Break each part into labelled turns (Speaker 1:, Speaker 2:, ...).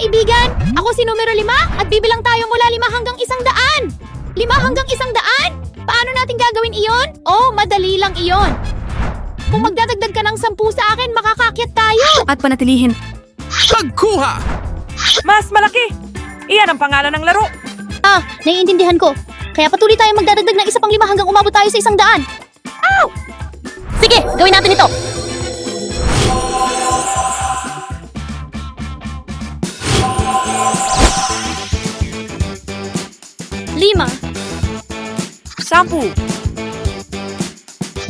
Speaker 1: kaibigan! Ako si numero lima at bibilang tayo mula lima hanggang isang daan! Lima hanggang isang daan? Paano natin gagawin iyon? Oh, madali lang iyon. Kung magdadagdag ka ng sampu sa akin, makakakyat tayo!
Speaker 2: At panatilihin.
Speaker 3: Pagkuha!
Speaker 4: Mas malaki! Iyan ang pangalan ng laro.
Speaker 1: Ah, naiintindihan ko. Kaya patuloy tayong magdadagdag ng isa pang lima hanggang umabot tayo sa isang daan. Ow! Sige, gawin natin ito. Lima,
Speaker 4: Sampu.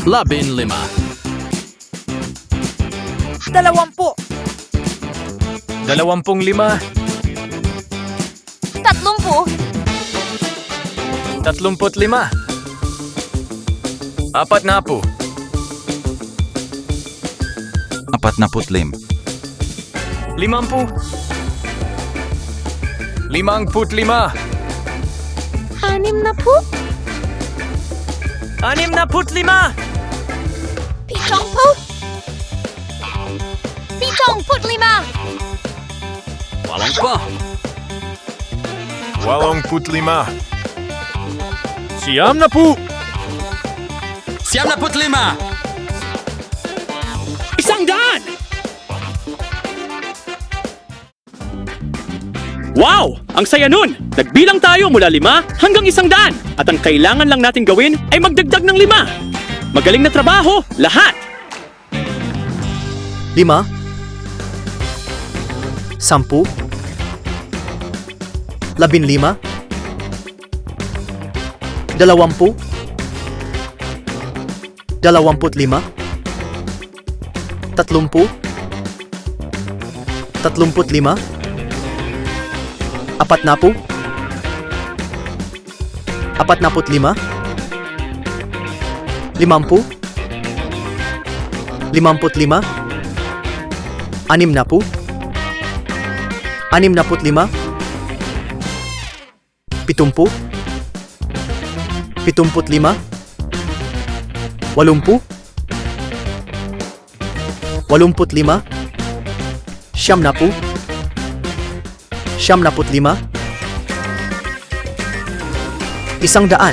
Speaker 3: Labin lima.
Speaker 4: Dalawampu.
Speaker 3: Dalawampung lima.
Speaker 1: tatlumpu,
Speaker 3: Tatlumput lima. Apat na po.
Speaker 5: Apat na putlim.
Speaker 3: Limampu. Limang put lima.
Speaker 1: Anim na po,
Speaker 4: Anim na put lima.
Speaker 1: pitong po, pitong put lima,
Speaker 3: Walang pa. Walong put lima. Siyam na po.
Speaker 5: Siyam na putlima!
Speaker 6: Isang daan! Wow! Ang saya nun! Nagbilang tayo mula lima hanggang isang daan. At ang kailangan lang natin gawin ay magdagdag ng lima. Magaling na trabaho, lahat!
Speaker 7: lima, sampu, labin lima, dalawampu, dalawamput lima, tatlumpu, tatlumput lima, apat na po, apat naput lima, limampu, limamput lima, anim na po, anim na put lima, pitumpu, pitumput lima, walumpu, walumput lima, siyam na po, siyam na put lima, isang daan,